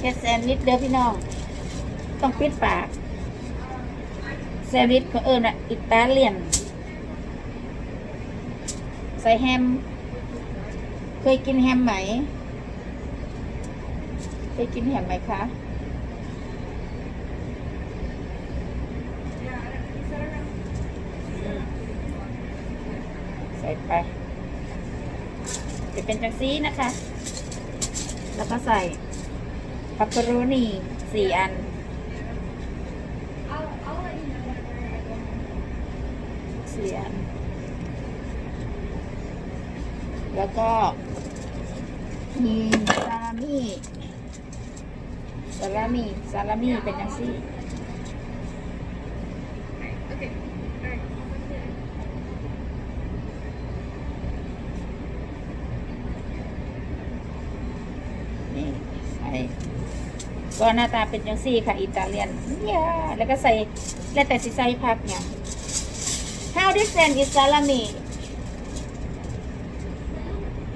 เฮ็ดแซนด์วิชเด้อพี่น้อง ต้องปิดปาก แซนด์วิชเขาเอิ้นอะอิตาเลียน ใส่แฮม เคยกินแฮมไหม เคยกินแฮมไหมคะใส่ไป จะเป็นจังซีนะคะ แล้วก็ใส่ ปัปเปอโรนีสี่อัน สี่อัน แล้วก็ มีซาลามี่ซาลามี่ซาลามี่เป็นจังซี่ นี่ ใส่ก็หน้าตาเป็นจังซี่ค่ะ อิตาเลียนเนี่ยแล้วก็ใส่แล้วแต่สิใส่ผักเนี่ย How different is salami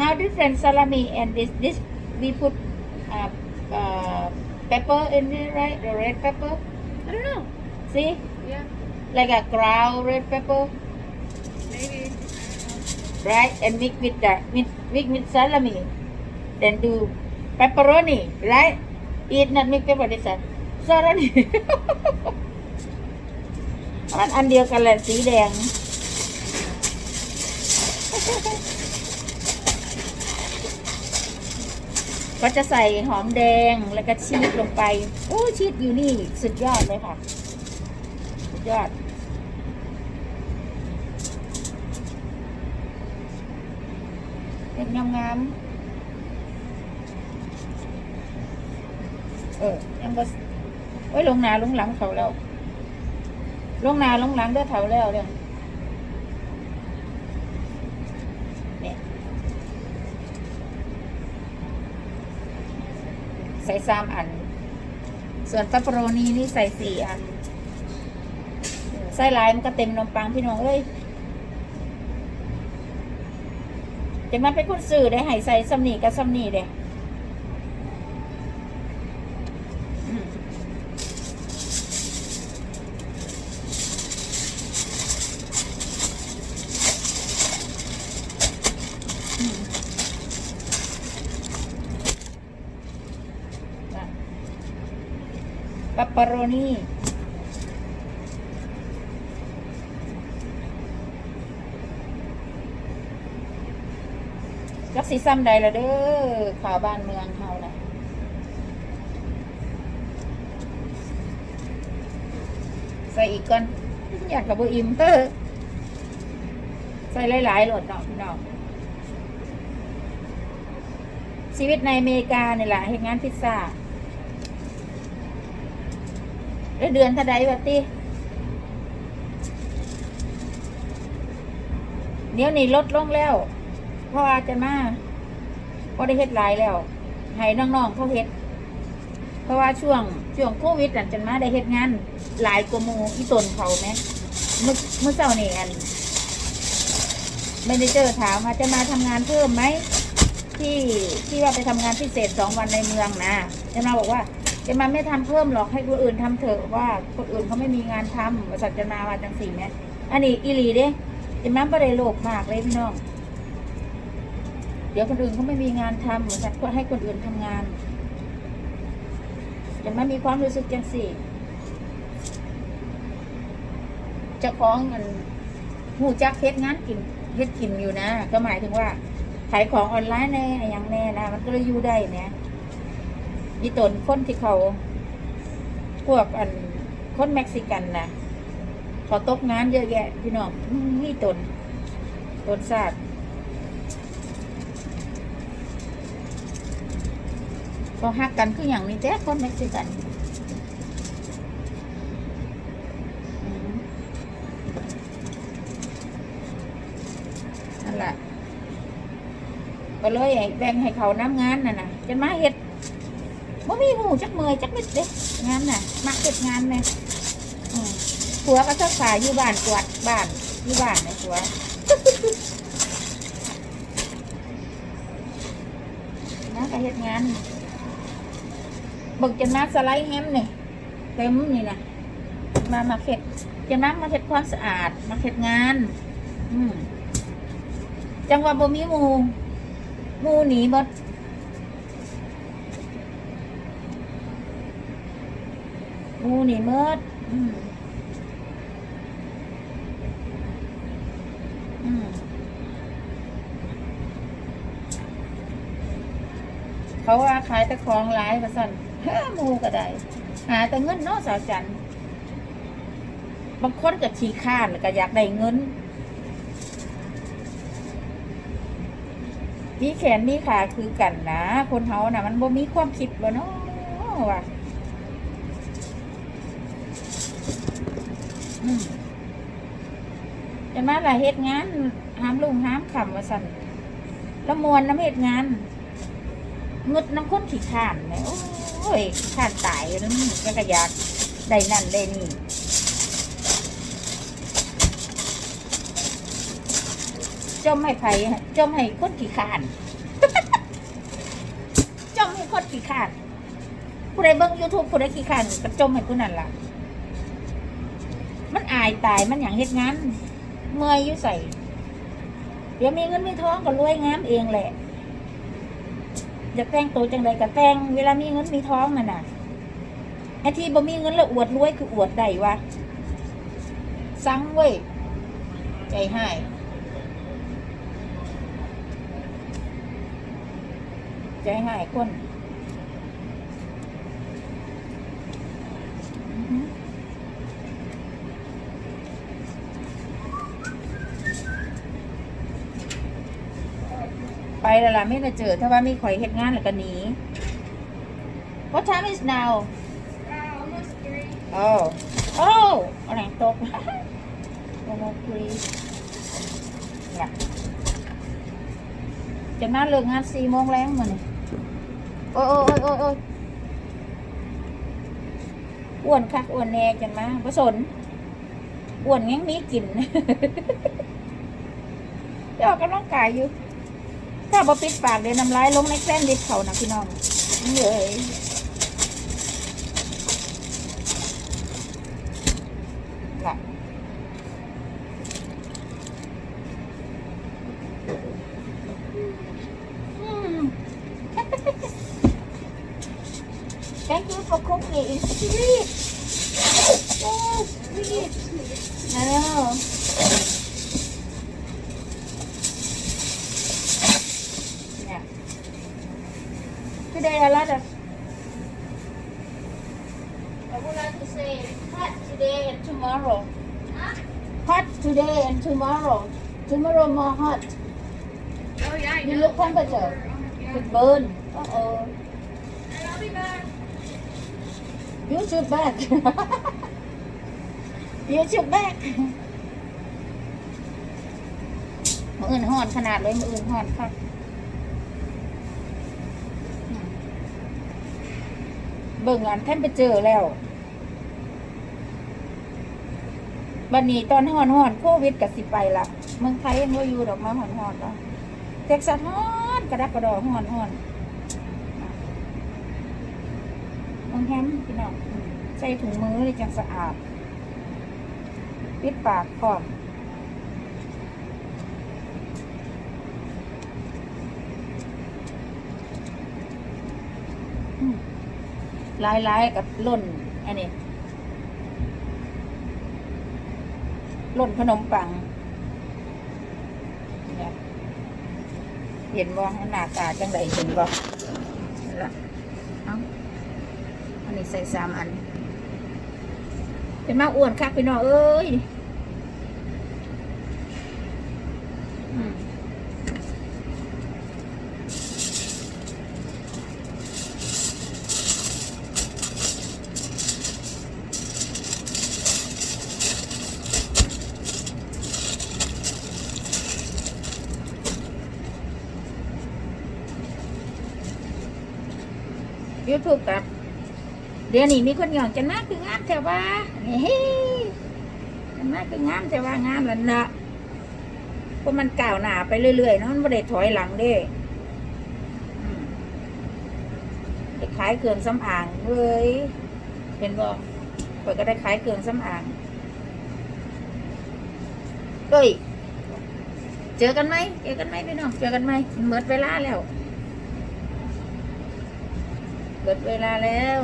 How different salami and this this we put uh, uh, pepper in it right the red pepper I don't know. see Yeah, like a ground red pepper maybe. right and mix with the mix, mix with salami then do pepperoni right eat not mix pepper this one salami มันอันเดียวกันแหละสีแดง ก็จะใส่หอมแดงแล้วก็ชีสลงไป โอ้ชีสอยู่นี่ สุดยอดเลยค่ะ สุดยอดเป็นงามๆ เออยังก็โอ้ลงนาลงหลังเขาแล้ว ลงนาลงหลังเด้เถาแล้วเนี่ยเนี่ยใส่สามอัน ส่วนปาปโรนีนี่ใส่สี่อัน ใส่ลายมันก็เต็มนมปังพี่น้องเอ้ยจะมาเป็นคนสื่อได้ให้ใส่สำนีกับสำนีเด้อืมอืมอะ ปัปปาโรนีจักสีซ้ำใดละเด้อข่าวบ้านเมืองเฮานะใส่อีกก่อนอยากกับบอิมเตอร์ใส่หลายๆโหลดเนาะพี่น้องชีวิตในอเมริกาเนี่ยแหละเห็นงานพิซซ่า ได้เดือนเท่าใดวะติเดี๋ยวนี้ลดลงแล้ว เพราะว่าจะมาพอได้เฮ็ดหลายแล้วให้น้องๆเขาเฮ็ด เพราะว่าช่วงช่วงโควิดอันจันมาได้เฮ็ดงานหลายกว่ามูอีตนเขาไหมเมื่อเมื่อเช้านี่อันไม่ได้เจอถามว่าจะมาทำงานเพิ่มไหมที่ที่ว่าไปทำงานพิเศษสองวันในเมืองนะจะมาบอกว่า จะมาไม่ทำเพิ่มหรอกให้คนอื่นทำเถอะว่าคนอื่นเขาไม่มีงานทำบริษัทจะมาว่าจังสี่ไหมอันนี้อีหลีเด้จะมาไม่ได้โลภมากเลยพี่น้องเดี๋ยวคนอื่นเขาไม่มีงานทำบริษัทก็ให้คนอื่นทำงานจะไม่มีความรู้สึกจังสี่จะคล้องมันหูจักเฮ็ดงานกินเฮ็ดกินอยู่นะ ก็หมายถึงว่าขายของออนไลน์ในอะไรอย่างแน่นะมันก็เลยอยู่ได้เนี่ย ยีตนคนที่เขาพวกอันคนเม็กซิกันนะเขาตกงานเยอะแยะ พี่น้องนี่ตนตนศาสตร์เขาหักกันคืออย่างนี้แจ๊คนเม็กซิกันนั่นแหละก็เลยแบ่งให้เขาน้ำงานน่ะนะจนมาเฮ็ด บ่มีหูจักเมอยจักนิดเด้งานน่ะมักเฮ็ดงานแม่อืมผัวก็ทักษาอยู่บ้านกวาดบ้านอยู่บ้านนะผัวนะก็เฮ็ดงานบิกจะนัดสไลด์แฮมนี่เต็มนี่นะมามาเข็ดจะนัดมาเข็ดความสะอาด มาเข็ดงาน อืมจังหวะบ่มีหมูหมูหนีหมด มูนีหมดอืมอืมเขาว่าขายแต่ของร้ายมาสั่นห้มูก็ได้ หาแต่เงินเนาะสาวจันบางคนก็ขี้ข้านก็อยากได้เงิน มีแขนมีขาคือกันนะ คนเฮานะมันบ่มีความคิดบ่เนาะว่ะอืม จะมาหลายเฮ็ดงานห้ามลุงห้ามขำว่าสั่นแล้วมวนน้ำเฮ็ดงานงึดน้ำข้นขี้ขานแหมโอ้ยขานตายแล้วมันก็กระยากได้นั่นได้นี่จมให้ไผจมให้คนขี้ขานจมให้คนขี้ขานผู้ใดเบิ่ง YouTube ผู้ใดขี้ขานก็จมให้ผู้นั้นล่ะ มันอายตายมันอย่างเฮ็ดงาน เมื่อยอยู่ใส่เดี๋ยวมีเงินมีทองก็รวยงามเองแหละ จะแต่งตัวจังใดก็แต่งเวลามีเงินมีทองน่ะน่ะไอ้ที่บ่มีเงินแล้วอวดรวยคืออวดใดวะสั่งเว้ยใจให้ใจหายคนอือหือไป แล้วล่ะไม่ได้เจอถ้าว่ามีข่อยเฮ็ดงานแล้วก็หนี What time is now Uh, almost three. Oh Oh อะไรตกโอ้โหครีเนี่ยจะน่าเลิกงานสี่โมงแรงมาเนี่ยโอ้ยโอ้ยโอ้ยโอ้ยอ้วนคักอ้วนแน่จังมาผสนอ้วนยังมีกินเดี๋ยวออกกำลังกายอยู่ ถ้าบ่ปิดปากเดี๋ยวน้ำลายลงในแซนด์วิชเขานะพี่น้องเย้ยล่ะ Mm. Thank you for cooking. It's sweet. Oh, sweet. I know. Yeah. Today a lot of. I would like to say hot today and tomorrow. Hot today and tomorrow. Tomorrow more hot. Oh yeah, I You know. look temperature. Yeah. It burn. Uh oh. And I'll be back. You should back. you should back. มืออื่นห่อนขนาดเลยมืออื่นห่อนค่ะ เบิ่งอันท่านไปเจอแล้วบันนี้ตอนห่อนห่อนโควิดกับสิไปละเมืองไทยยังว่าอยู่ดอกมาห่อนห่อนแล้วเท็กซัสห่อนกระดักกระดอห่อนห่อนเมืองแฮมพี่น้องใส่ถุงมือเลยจังสะอาด ปิดปากพร้อม ลายลายๆกับล่นอันนี้ล่นขนมปังเนี่ยเห็นบ่หน้าตาจังไดเห็นบ่ละอาอันนี้ใส่สามอัน เป็นมาอ้วนคักพี่น้องเอ้ย ยูทูบกับเดี๋ยวนี้มีคนหยองจะน่าคืองามแต่ว่าเฮ้ยจะน่าคืองามแต่ว่างามแล้วนะเพราะมันก้าวหน้าไปเรื่อยๆเนาะมันไม่ได้ถอยหลังเด้ได้ขายเครื่องสำอางเลยเห็นบ่ข่อยก็ได้ขายเครื่องสำอางเอ้ยเจอกันไหมเจอกันไหมพี่น้องเจอกันไหมมันหมดเวลาแล้ว ดเวลาแล้ว